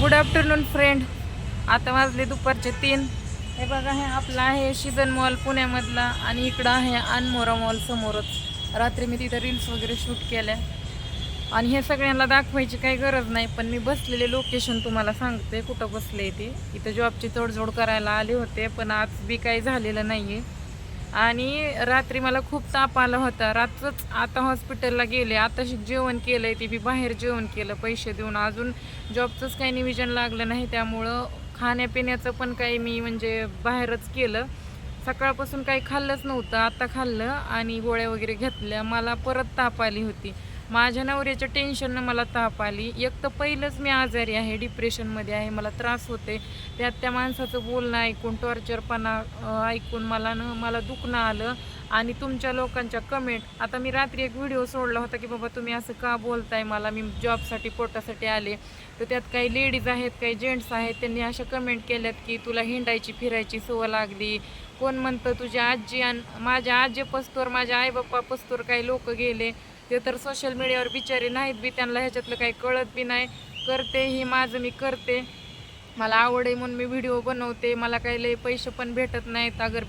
Good afternoon friend आता वाजले दुपारचे तीन. हे बघा हे आपला आहे शिजन मॉल पुण्यामधला आणि इकडं आहे अनमोरा मॉल समोरच. रात्री मी तिथं रील्स वगैरे शूट केल्या. आणि हे सगळ्यांना दाखवायची काही गरज नाही पण मी बसलेले लोकेशन तुम्हाला सांगते कुठं बसले ते. इथं जॉबची तोडजोड करायला आले होते पण आज बी काही झालेलं नाही आहे आणि रात्री मला खूप ताप आला होता. रात्रच आता हॉस्पिटलला गेले. आताशी जेवण केलंय ते बी बाहेर जेवण केलं पैसे देऊन. अजून जॉबचंच काही निविजन लागलं नाही. त्यामुळं खाण्यापिण्याचं पण काही मी म्हणजे बाहेरच केलं. सकाळपासून काही खाल्लंच नव्हतं. आता खाल्लं आणि गोळ्या वगैरे घेतल्या. मला परत ताप आली होती. माझ्या नवऱ्याच्या टेन्शननं मला ताप आली. एक तर पहिलंच मी आजारी आहे डिप्रेशनमध्ये आहे मला त्रास होते. त्यात त्या माणसाचं बोलणं ऐकून टॉर्चरपणा ऐकून मला न मला दुखणं आलं. आणि तुमच्या लोकांच्या कमेंट आता मी रात्री एक व्हिडिओ सोडला होता की बाबा तुम्ही असं का बोलताय मला? मी जॉबसाठी पोटासाठी आले. तर त्यात काही लेडीज आहेत काही जेंट्स आहेत त्यांनी अशा कमेंट केल्यात की तुला हिंडायची फिरायची सवय लागली. कोण म्हणतं तुझी आजी आणि माझ्या आजी पस्तोर माझ्या आई बाप्पा पस्तोर काही लोक गेले. ते तर सोशल मीडियावर बिचारे नाहीत बी त्यांना ह्याच्यातलं काही कळत बी नाही. करते ही माझं मी करते. मला आवड आहे म्हणून मी व्हिडिओ बनवते. मला काही लय पैसे पण भेटत नाहीत. अगर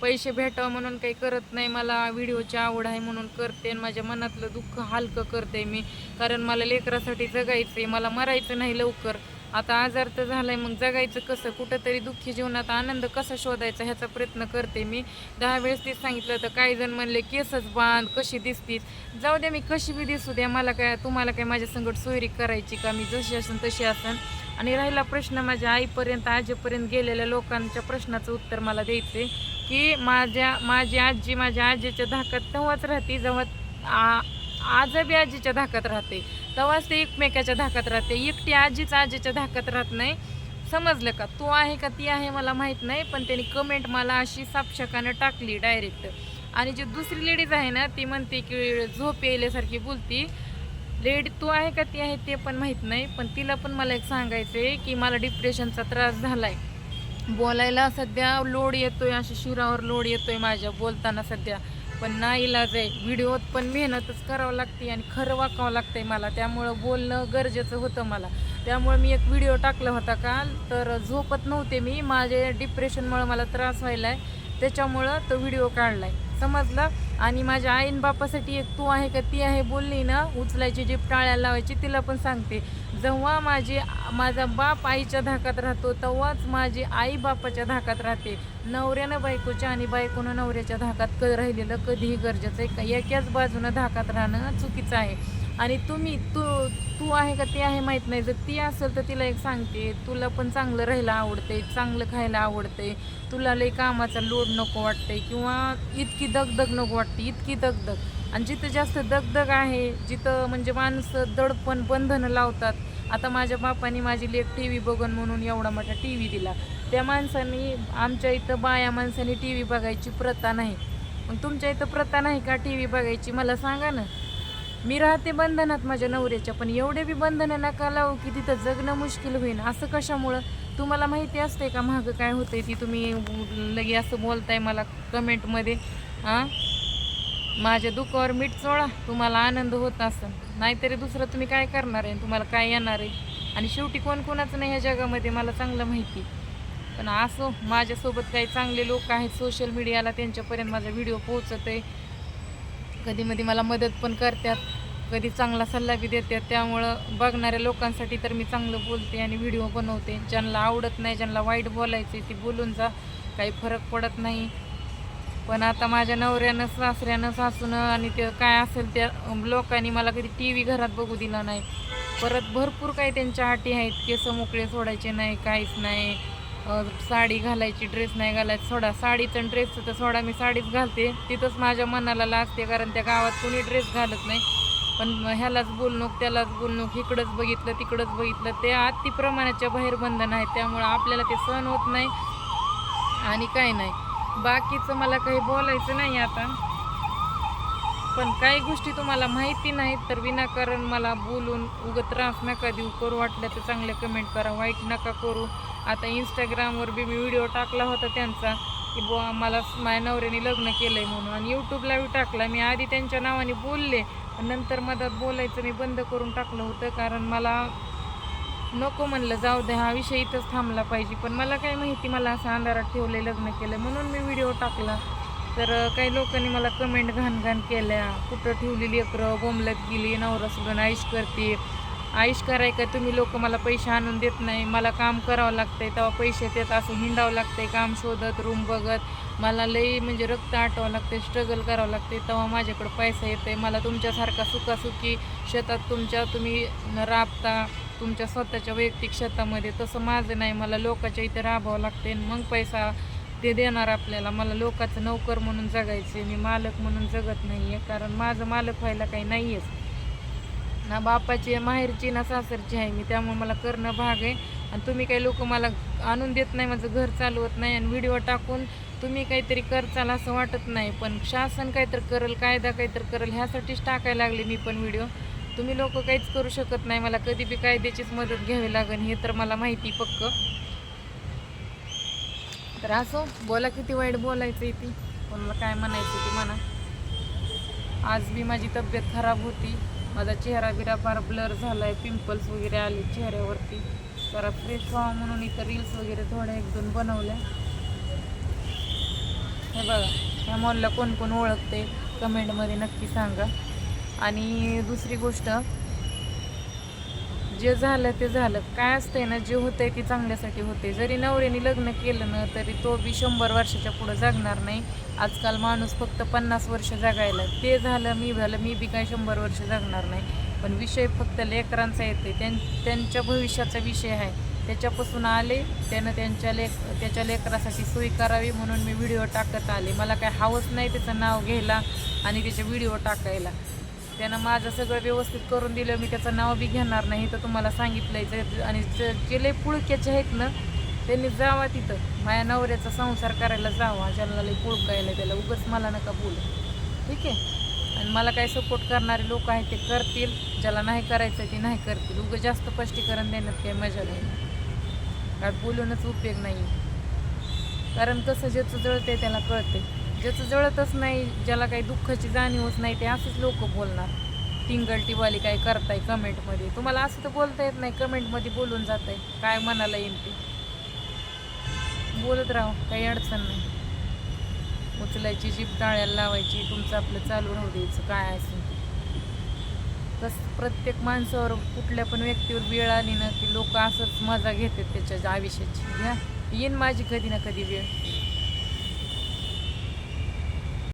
पैसे भेटावं म्हणून काही करत नाही मला. व्हिडिओची आवड आहे म्हणून करते आणि माझ्या मनातलं दुःख हलकं करते मी. कारण मला लेकरासाठी जगायचं आहे मला मरायचं नाही लवकर. आता आजार तर झालाय मग जगायचं कसं? कुठंतरी दुःखी जीवनात आनंद कसा शोधायचा ह्याचा प्रयत्न करते मी. दहा वेळेस तेच सांगितलं तर काही जण म्हणले केसच बांध कशी दिसतीस? जाऊ द्या मी कशी बी दिसू द्या मला काय तुम्हाला काय माझ्या संकट सोयरी करायची का? मी जशी असन तशी असन. आणि राहिला प्रश्न माझ्या आईपर्यंत आजीपर्यंत गेलेल्या लोकांच्या प्रश्नाचं उत्तर मला द्यायचे की माझ्या माझी आजी माझ्या आजीच्या धाकात तेव्हाच राहते जेव्हा आ- आजबी आजीच्या धाकात राहते. तेव्हाच ते एकमेकाच्या धाकात राहते. एकटी आजीच आजीच्या धाकात राहत नाही. समजलं का? तो आहे का ती आहे मला माहीत नाही पण त्यांनी कमेंट मला अशी सापशकानं टाकली डायरेक्ट आणि जी दुसरी लेडीज आहे ना ती म्हणते की झोप यायल्यासारखी बोलती. लेडी तू आहे का ती आहे ते पण माहीत नाही पण तिला पण मला एक सांगायचं आहे की मला डिप्रेशनचा त्रास झाला आहे बोलायला सध्या लोड येतोय अशा शिरावर लोड येतोय माझ्या बोलताना सध्या. पण ना इलाज आहे. व्हिडिओत पण मेहनतच करावं लागते आणि खरं वाकावं लागतंय मला. त्यामुळं बोलणं गरजेचं होतं मला. त्यामुळे मी एक व्हिडिओ टाकला होता काल तर झोपत नव्हते मी. माझे डिप्रेशनमुळं मला त्रास व्हायला आहे त्याच्यामुळं तो व्हिडिओ काढला आहे समजलं? आणि माझ्या आईन बापासाठी एक तू आहे का ती आहे बोलली ना उचलायची जी टाळ्या लावायची तिला पण सांगते. जेव्हा माझी माझा बाप आईच्या धाकात राहतो तेव्हाच माझी आई बापाच्या धाकात राहते. नवऱ्यानं बायकोच्या आणि बायकोनं नवऱ्याच्या धाकात क राहिलेलं कधीही गरजेचं आहे का? एकाच बाजूनं धाकात राहणं चुकीचं आहे. आणि तुम्ही तू तू आहे का ते आहे माहीत नाही. जर ती असेल तर तिला एक सांगते तुला पण चांगलं राहायला आवडते चांगलं खायला आवडते. तुला लई कामाचा लोड नको वाटते किंवा इतकी दगदग नको वाटते इतकी दगदग. आणि जिथं जास्त दगदग आहे जिथं म्हणजे माणसं दडपण बंधनं लावतात. आता माझ्या बापाने माझी लेख टी व्ही बघन म्हणून एवढा मोठा टी व्ही दिला. त्या माणसाने आमच्या इथं बाया माणसाने टी व्ही बघायची प्रथा नाही. मग तुमच्या इथं प्रथा नाही का टी व्ही बघायची? मला सांगा ना. मी राहते बंधनात माझ्या नवऱ्याच्या पण एवढे बी बंधनं नका लावू की तिथं जगणं मुश्किल होईल असं कशामुळं? तुम्हाला माहिती असते का मागं काय होतंय ती? तुम्ही लगे असं बोलताय मला कमेंटमध्ये हां माझ्या दुःखावर मीठ चोळा तुम्हाला आनंद होत असं नाहीतरी दुसरं तुम्ही काय करणार आहे? तुम्हाला काय येणार आहे? आणि शेवटी कोण कोणाचं नाही ह्या जगामध्ये मला चांगलं माहिती. पण असो माझ्यासोबत काही चांगले लोक आहेत सोशल मीडियाला त्यांच्यापर्यंत माझा व्हिडिओ पोहोचत आहे कधीमध्ये मला मदत पण करतात कधी चांगला सल्ला बी देतात. त्यामुळं बघणाऱ्या लोकांसाठी तर मी चांगलं बोलते आणि व्हिडिओ बनवते. ज्यांना आवडत नाही ज्यांना वाईट बोलायचे ती बोलून जा. काही फरक पडत नाही. पण आता माझ्या नवऱ्यानं सासऱ्यानं सासूनं आणि ते काय असेल त्या लोकांनी मला कधी टी व्ही घरात बघू दिला नाही. परत भरपूर काही त्यांच्या अटी आहेत. केस मोकळे सोडायचे नाही काहीच नाही. साडी घालायची ड्रेस नाही घालायची सोडा. साडीचं आणि ड्रेसचं तर सोडा मी साडीच घालते. तिथंच माझ्या मनाला लागते कारण त्या गावात कोणी ड्रेस घालत नाही. पण ह्यालाच बोलणूक त्यालाच बोलणूक. इकडंच बघितलं तिकडंच बघितलं. ते अतिप्रमाणाच्या बाहेर बंधन आहेत त्यामुळं आपल्याला ते सहन होत नाही आणि काय नाही. बाकीचं मला काही बोलायचं नाही आता. पण काही गोष्टी तुम्हाला माहिती नाहीत तर विनाकारण मला बोलून उगत त्रास नका देऊ. करू वाटलं तर चांगले कमेंट करा. वाईट नका करू. आता इंस्टाग्रामवर बी मी व्हिडिओ टाकला होता त्यांचा की बुवा मला माझ्या नवऱ्याने लग्न केलं आहे म्हणून. आणि यूट्यूबला बी टाकला. मी आधी त्यांच्या नावाने बोलले पण नंतर मधात बोलायचं मी बंद करून टाकलं होतं कारण मला नको म्हणलं जाऊ दे हा विषय इथंच थांबला पाहिजे. पण मला काय माहिती मला असं अंधारात ठेवलंय लग्न केलं म्हणून मी व्हिडिओ टाकला. तर काही लोकांनी मला कमेंट घाण घाण केल्या. कुठं ठेवलेली अकरं बोंबलत गेली नवरा सगळं आईश करते. आईश कराय का? तुम्ही लोक मला पैसे आणून देत नाही. मला काम करावं लागतंय तेव्हा पैसे देत असं हिंडावं लागतंय. काम शोधत रूम बघत. मला लई म्हणजे रक्त आटवावं लागते स्ट्रगल करावं लागते तेव्हा माझ्याकडं पैसा येतोय. मला तुमच्यासारखा सुखासुखी शेतात तुमच्या तुम्ही राबता तुमच्या स्वतःच्या वैयक्तिक शेतामध्ये. तसं माझं नाही. मला लोकांच्या इथे राबावं लागते मग पैसा ते देणार आपल्याला. मला लोकांचं नोकर म्हणून जगायचं मी मालक म्हणून जगत नाही आहे कारण माझं मालक व्हायला काही नाही आहेच ना बापाची आहे, माहेरची ना सासरची आहे मी त्यामुळे मला करणं भाग आहे. आणि तुम्ही काही लोक मला आणून देत नाही माझं घर चालवत नाही आणि व्हिडिओ टाकून तुम्ही काहीतरी करचाल असं वाटत नाही. पण शासन काहीतरी करेल कायदा काहीतरी करेल ह्यासाठीच टाकायला लागले मी पण व्हिडिओ. तुम्ही लोक काहीच करू शकत नाही मला कधी बी कायद्याचीच मदत घ्यावी लागेल हे तर मला माहिती पक्क. तर असो बोला किती वाईट बोलायचं आहे ती. कोणाला काय म्हणायचं ती म्हणा. आज बी माझी तब्येत खराब होती. माझा चेहरा बिरा फार ब्लर झाला आहे पिंपल्स वगैरे आले चेहऱ्यावरती. जरा फ्रेश व्हावं म्हणून इथं रील्स वगैरे थोड्या एक दोन बनवल्या. हे बघा ह्या मॉलला कोण कोण ओळखते कमेंटमध्ये नक्की सांगा. आणि दुसरी गोष्ट जे झालं ते झालं. काय असतंय ना जे होतंय ते चांगल्यासाठी होते जरी नवऱ्याने लग्न केलं ना तरी तो बी शंभर वर्षाच्या पुढं जगणार नाही. आजकाल माणूस फक्त पन्नास वर्ष जगायला. ते झालं मी झालं मी बी काय शंभर वर्ष जगणार नाही. पण विषय फक्त लेकरांचा येते त्यां त्यांच्या भविष्याचा विषय आहे. त्याच्यापासून आले त्यानं त्यांच्या लेक त्याच्या लेकरासाठी सोयी करावी म्हणून मी व्हिडिओ टाकत आले. मला काय हवंच नाही त्याचं नाव घ्यायला आणि त्याचे व्हिडिओ टाकायला. त्यानं माझं सगळं व्यवस्थित करून दिलं मी त्याचं नाव बी घेणार नाही तर तुम्हाला सांगितलंय आणि जे जे लय पुळक्याचे आहेत ना त्यांनी जावा तिथं. माझ्या नवऱ्याचा संसार करायला जावा ज्याला लय पुळकायला त्याला उगच मला नका बोल. ठीक आहे? आणि मला काय सपोर्ट करणारे लोक आहेत ते करतील ज्याला नाही करायचं ते नाही करतील. उगं जास्त स्पष्टीकरण देण्यात काही मजा नाही. काय बोलूनच उपयोग नाही. कारण कसं ज्याचं जळते त्याला कळते ज्याचं जळतच नाही ज्याला काही दुःखाची जाणीवच नाही ते असंच लोक बोलणार. टिंगल टिवाली काय करताय कमेंटमध्ये? तुम्हाला असं तर बोलता येत नाही कमेंटमध्ये बोलून जात आहे काय मनाला येईल ते? बोलत राहू काही अडचण नाही. उचलायची जीप टाळ्याला लावायची तुमचं आपलं चालू राहू द्यायचं काय असेल ते प्रत्येक माणसावर कुठल्या पण व्यक्तीवर वेळ आली ना की लोक असंच मजा घेतात त्याच्या आयुष्याची. घ्या. येईन माझी कधी ना कधी वेळ.